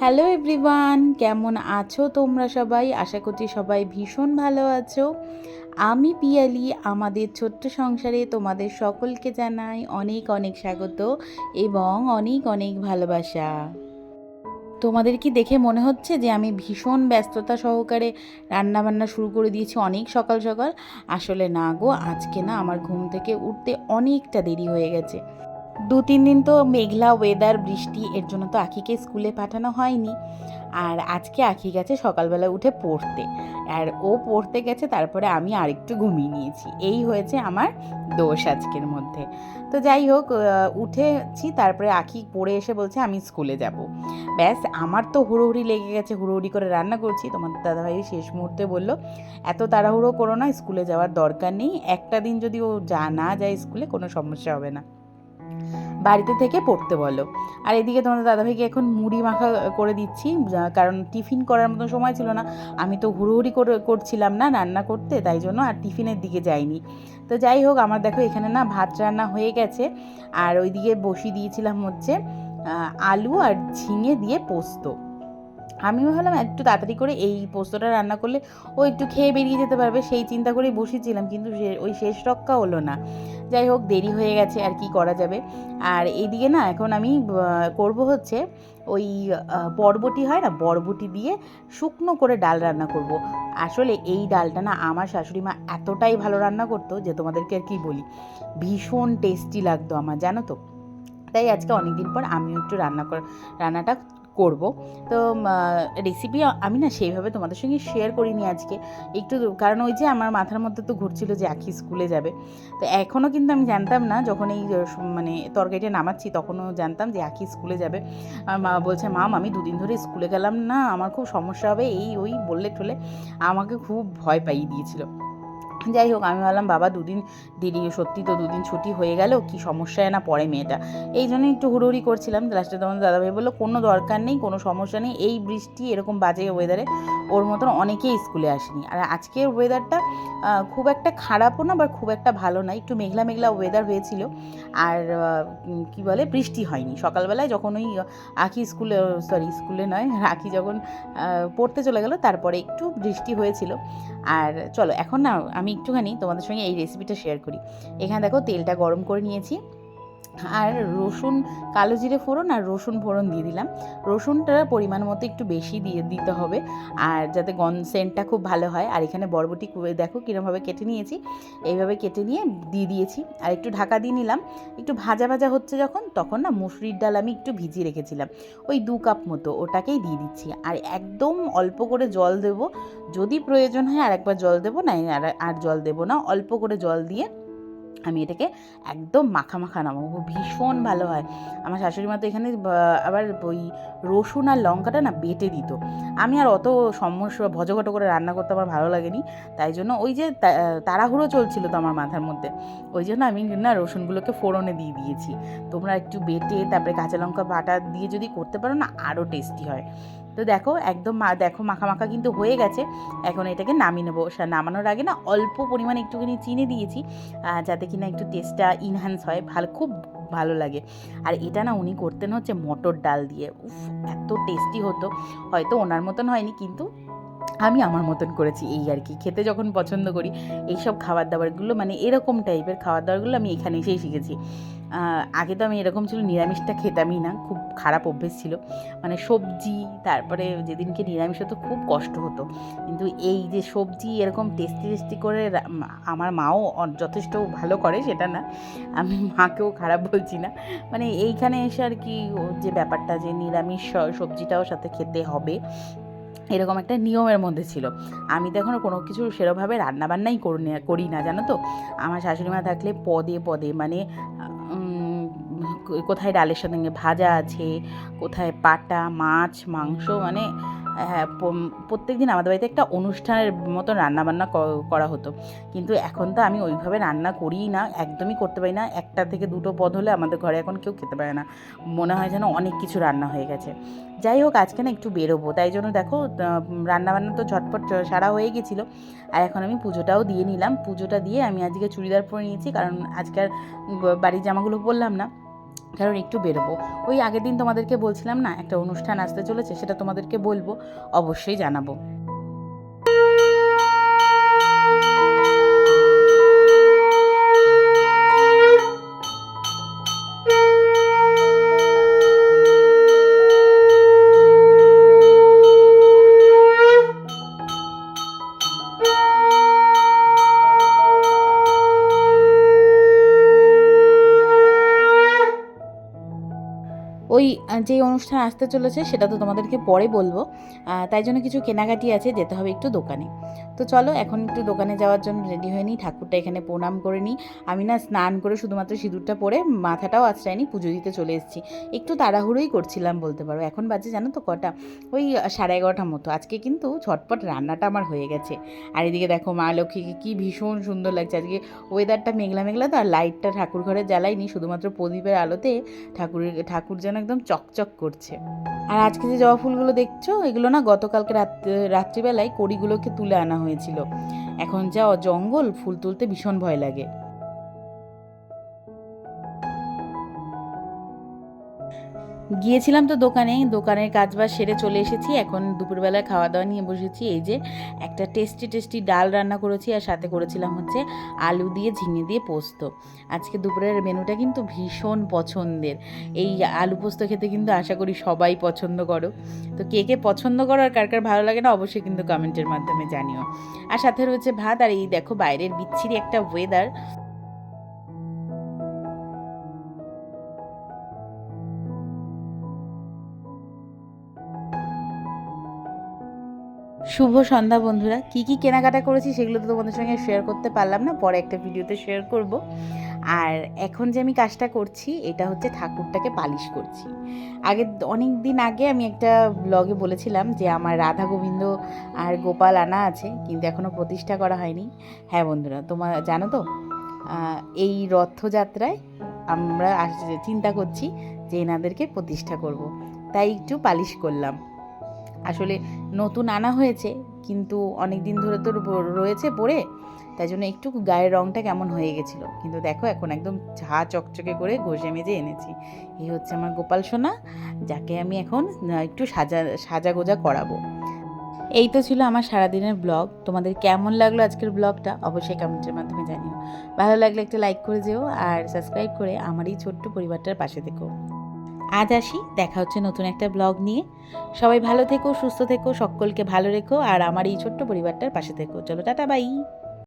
Hello everyone কেমন আছো তোমরা সবাই? আশা করছি সবাই ভীষণ ভালো আছো। আমি পিয়ালি, আমাদের ছোট্ট সংসারে তোমাদের সকলকে জানাই অনেক অনেক স্বাগত এবং অনেক অনেক ভালোবাসা। তোমাদের কি দেখে মনে হচ্ছে যে আমি ভীষণ ব্যস্ততা সহকারে রান্না বান্না শুরু করে দিয়েছি অনেক সকাল সকাল? আসলে না গো, আজকে না আমার ঘুম থেকে উঠতে অনেকটা দেরি হয়ে গেছে। দু তিন দিন তো মেঘলা ওয়েদার বৃষ্টি, এর জন্য তো আখিকে স্কুলে পাঠানো হয়নি। আর আজকে আখি গেছে সকালবেলা উঠে পড়তে। আর ও পড়তে গেছে, তারপরে আমি আরেকটু ঘুমিয়ে নিয়েছি। এই হয়েছে আমার দোষ আজকের মধ্যে। তো যাই হোক উঠেছি, তারপরে আখি পড়ে এসে বলছে, আমি স্কুলে যাব। ব্যাস, আমার তো হুড়োহুড়ি লেগে গেছে, হুড়োহুড়ি করে রান্না করছি। তোমার দাদাভাই শেষ মুহূর্তে বলল, এত তাড়াহুড়ো করো না স্কুলে যাওয়ার দরকার নেই। একটা দিন যদি ও যা, না যায় স্কুলে কোনো সমস্যা হবে না। বাড়িতে থেকে পড়তে বলো। আর এদিকে তোমাদের দাদাভাইকে এখন মুড়ি মাখা করে দিচ্ছি কারণ টিফিন করার মতো সময় ছিল না। আমি তো হুড়োহুড়ি করে করছিলাম না রান্না করতে, তাই জন্য আর টিফিনের দিকে যাইনি। তো যাই হোক, আমার দেখো এখানে না ভাত রান্না হয়ে গেছে। আর ওইদিকে বসিয়ে দিয়েছিলাম হচ্ছে আলু আর ঝিঙে দিয়ে পোস্ত। আমি ভাবলাম একটু তাড়াতাড়ি করে এই পোস্তটা রান্না করলে ও একটু খেয়ে বেরিয়ে যেতে পারবে, সেই চিন্তা করেই বসেছিলাম, কিন্তু ওই শেষ রক্ষা হলো না। যাই হোক, দেরি হয়ে গেছে, আর কি করা যাবে? আর এইদিকে না, এখন আমি করব হচ্ছে ওই বরবটি হয় না, বরবটি দিয়ে শুকনো করে ডাল রান্না করব। আসলে এই ডালটা না আমার শাশুড়ি মা এতটাই ভালো রান্না করতো যে তোমাদেরকে আর কি বলি, ভীষণ টেস্টি লাগতো আমার, জানো তো? তাই আজকে অনেক দিন পর আমিও একটু রান্না কর, রান্নাটা করব। তো রেসিপি আমি না সেইভাবে তোমাদের সঙ্গে শেয়ার করিনি আজকে। একটু কারণ ওই যে আমার মাথার মধ্যে তো ঘুরছিল যে আখি স্কুলে যাবে। তো এখনও কিন্তু আমি জানতাম না, যখন এই মানে তরকারিটা নামাচ্ছি তখনও জানতাম যে আখি স্কুলে যাবে। আর মা বলছে মাম আমি দুদিন ধরে স্কুলে গেলাম না, আমার খুব সমস্যা হবে। এই, ওই বললে টলে আমাকে খুব ভয় পাইয়ে দিয়েছিল। যাই হোক, আমি ভাবলাম, বাবা, দুদিন দেরি, সত্যি তো দুদিন ছুটি হয়ে গেল, কি সমস্যায় না পড়ে মেয়েটা? এই জন্য একটু হুড়োহুড়ি করছিলাম। লাস্টে তখন দাদাভাই বলল, কোনো দরকার নেই, কোনো সমস্যা নেই, এই বৃষ্টি, এরকম বাজে ওয়েদারে ওর মতন অনেকেই স্কুলে আসেনি। আর আজকের ওয়েদারটা খুব একটা খারাপও না বা খুব একটা ভালো না। একটু মেঘলা মেঘলা ওয়েদার হয়েছিল। আর কি বলে, বৃষ্টি হয়নি। সকালবেলায় যখন ওই আখি স্কুলে সরি স্কুলে নয়, আখি যখন পড়তে চলে গেল, তারপরে একটু বৃষ্টি হয়েছিল। আর চলো, এখন না, আমি একটুখানি তোমাদের সঙ্গে এই রেসিপিটা শেয়ার করি। এখানে দেখো তেলটা গরম করে নিয়েছি। আর রসুন, কালো জিরে ফোড়ন আর রসুন ফোড়ন দিয়ে দিলাম। রসুনটা পরিমাণ মতো একটু বেশি দিয়ে দিতে হবে আর যাতে গন সেন্টটা খুব ভালো হয়। আর এখানে বরবটি দেখো কীরমভাবে কেটে নিয়েছি। এইভাবে কেটে নিয়ে দিয়ে দিয়েছি। আর একটু ঢাকা দিয়ে নিলাম। একটু ভাজা ভাজা হচ্ছে যখন, তখন না মুসুরির ডাল আমি একটু ভিজিয়ে রেখেছিলাম। ওই দু কাপ মতো ওটাকেই দিয়ে দিচ্ছি। আর একদম অল্প করে জল দেবো। যদি প্রয়োজন হয় আর একবার জল দেবো না আর জল দেবো না। অল্প করে জল দিয়ে আমি এটাকে একদম মাখা মাখা নামাবো ভীষণ ভালো হয়। আমার শাশুড়ি মা তো এখানে আবার ওই রসুন আর লঙ্কাটা না বেটে দিত। আমি আর অত সমস্যা, ভজঘট করে রান্না করতে আমার ভালো লাগেনি। তাই জন্য ওই যে তাড়াহুড়ো চলছিল তো আমার মাথার মধ্যে। ওই জন্য আমি না রসুনগুলোকে ফোড়নে দিয়ে দিয়েছি। তোমরা একটু বেটে তারপরে কাঁচা লঙ্কা বাটা দিয়ে যদি করতে পারো না, আরও টেস্টি হয়। তো দেখো, একদম দেখো মাখা মাখা কিন্তু হয়ে গেছে। এখন এটাকে নামিয়ে নেব। নামানোর আগে না অল্প পরিমাণে একটুখানি চিনি দিয়েছি যাতে কিনা একটু টেস্টটা ইনহ্যান্স হয়, ভালো, খুব ভালো লাগে। আর এটা না উনি করতেন হচ্ছে মটর ডাল দিয়ে। উফ, এত টেস্টি হতো। হয়তো ওনার মতন হয়নি, কিন্তু আমি আমার মতন করেছি এই আর কি। খেতে যখন পছন্দ করি, এইসব খাবার দাবারগুলো মানে এরকম টাইপের খাবার দাবারগুলো আমি এখানে এসেই শিখেছি। আগে তো আমি এরকম ছিল নিরামিষটা খেতামই না, খুব খারাপ অভ্যেস ছিল। মানে সবজি, তারপরে যেদিনকে নিরামিষ হতো, খুব কষ্ট হতো। কিন্তু এই যে সবজি এরকম টেস্টি টেস্টি করে আমার মাও যথেষ্ট ভালো করে, সেটা না। আমি মাকেও খারাপ বলছি না। মানে এইখানে এসে আর কি যে ব্যাপারটা যে নিরামিষ সবজিটাও সাথে খেতে হবে। এরকম একটা নিয়মের মধ্যে ছিল। আমি তো এখনও কোনো কিছু সেরকমভাবে রান্নাবান্নাই করি না করি না, জানো তো? আমার শাশুড়ি মা থাকলে পদে পদে মানে কোথায় ডালের সঙ্গে ভাজা আছে, কোথায় পাটা, মাছ, মাংস মানে হ্যাঁ প্রত্যেক দিন আমাদের বাড়িতে একটা অনুষ্ঠানের মতো রান্নাবান্না করা হতো। কিন্তু এখন তো আমি ওইভাবে রান্না করিই না, একদমই করতে পারি না। একটা থেকে দুটো পদ হলে আমাদের ঘরে এখন কেউ খেতে পারে না। মনে হয় যেন অনেক কিছু রান্না হয়ে গেছে। যাই হোক, আজকে না একটু বেরোবো। তাই জন্য দেখো রান্নাবান্না তো ঝটপট সারা হয়ে গেছিল। আর এখন আমি পুজোটাও দিয়ে নিলাম। পুজোটা দিয়ে আমি আজকে চুড়িদার পরে নিয়েছি। কারণ আজকের বাড়ির জামাগুলো পরলাম না। কারণ একটু বেরোবো। ওই আগের দিন তোমাদেরকে বলছিলাম না, একটা অনুষ্ঠান আসতে চলেছে, সেটা তোমাদেরকে বলব, অবশ্যই জানাব। যে অনুষ্ঠান আসতে চলেছে সেটা তো তোমাদেরকে পরে বলব। তাই জন্য কিছু কেনাকাটি আছে, যেতে হবে একটু দোকানে। তো চলো, এখন একটু দোকানে যাওয়ার জন্য রেডি হয়ে নিই, ঠাকুরটা এখানে প্রণাম করে নিই। আমি না স্নান করে শুধুমাত্র সিঁদুরটা পরে মাথাটাও আশ্রয়নি পুজো দিতে চলে এসেছি। একটু তাড়াহুড়োই করছিলাম বলতে পারো, এখন বাজে জানো তো কটা? ওই সাড়ে এগারোটার মতো। আজকে কিন্তু ঝটপট রান্নাটা আমার হয়ে গেছে। আর এদিকে দেখো মা লক্ষ্মীকে কী ভীষণ সুন্দর লাগছে। আজকে ওয়েদারটা মেঘলা মেঘলা তো আর লাইটটা ঠাকুর ঘরে জ্বালাইনি শুধুমাত্র প্রদীপের আলোতে ঠাকুরের ঠাকুর যেন একদম চকচক করছে। আর আজকে যে জবা ফুলগুলো দেখছ, এগুলো না গতকালকে রাত, রাত্রিবেলায় কড়িগুলোকে তুলে আনা হয়েছিল। এখন যা জঙ্গল, ফুল তুলতে ভীষণ ভয় লাগে। গিয়েছিলাম তো দোকানে, দোকানের কাজ বাজ সেরে চলে এসেছি। এখন দুপুরবেলা খাওয়া দাওয়া নিয়ে বসেছি। এই যে একটা টেস্টি টেস্টি ডাল রান্না করেছি আর সাথে করেছিলাম হচ্ছে আলু দিয়ে, ঝিঙে দিয়ে পোস্ত। আজকে দুপুরের মেনুটা কিন্তু ভীষণ পছন্দের। এই আলু পোস্ত খেতে কিন্তু আশা করি সবাই পছন্দ করো। তো কে কে পছন্দ করো আর কার কার ভালো লাগে না, অবশ্যই কিন্তু কমেন্টের মাধ্যমে জানিও। আর সাথে রয়েছে ভাত। আর এই দেখো বাইরের বিচ্ছিরি একটা ওয়েদার শুভ সন্ধ্যা বন্ধুরা। কি কি কেনাকাটা করেছি সেগুলো তো তোমাদের সঙ্গে শেয়ার করতে পারলাম না। পরে একটা ভিডিওতে শেয়ার করব। আর এখন যে আমি কাজটা করছি, এটা হচ্ছে ঠাকুরটাকে পালিশ করছি। আগে অনেক দিন আগে আমি একটা ব্লগে বলেছিলাম যে আমার রাধা গোবিন্দ আর গোপাল আনা আছে, কিন্তু এখনও প্রতিষ্ঠা করা হয়নি। হ্যাঁ বন্ধুরা তোমার জানো তো? এই রথযাত্রায় আমরা চিন্তা করছি যে এনাদেরকে প্রতিষ্ঠা করব। তাই একটু পালিশ করলাম। আসলে নতুন আনা হয়েছে, কিন্তু অনেক দিন ধরে তো রয়েছে পরে, তাই জন্য একটু গায়ের রঙটা কেমন হয়ে গেছিল। কিন্তু দেখো এখন একদম ঝা চকচকে করে ঘষে মেজে এনেছি। এই হচ্ছে আমার গোপাল সোনা, যাকে আমি এখন একটু সাজা সাজা গোজা করাবো। এই তো ছিল আমার সারাদিনের ব্লগ। তোমাদের কেমন লাগল আজকের ব্লগটা? অবশ্যই কমেন্টের মাধ্যমে জানিও। ভালো লাগলে একটা লাইক করে যেও, আর সাবস্ক্রাইব করে আমার এই ছোট্ট পরিবারটার পাশে থেকো। আজ আসি, দেখা হচ্ছে নতুন একটা ব্লগ নিয়ে। সবাই ভালো থেকো, সুস্থ থেকো, সকলকে ভালো রেখো, আর আমার এই ছোট্ট পরিবারটার পাশে থেকো। চলো, টাটা, বাই।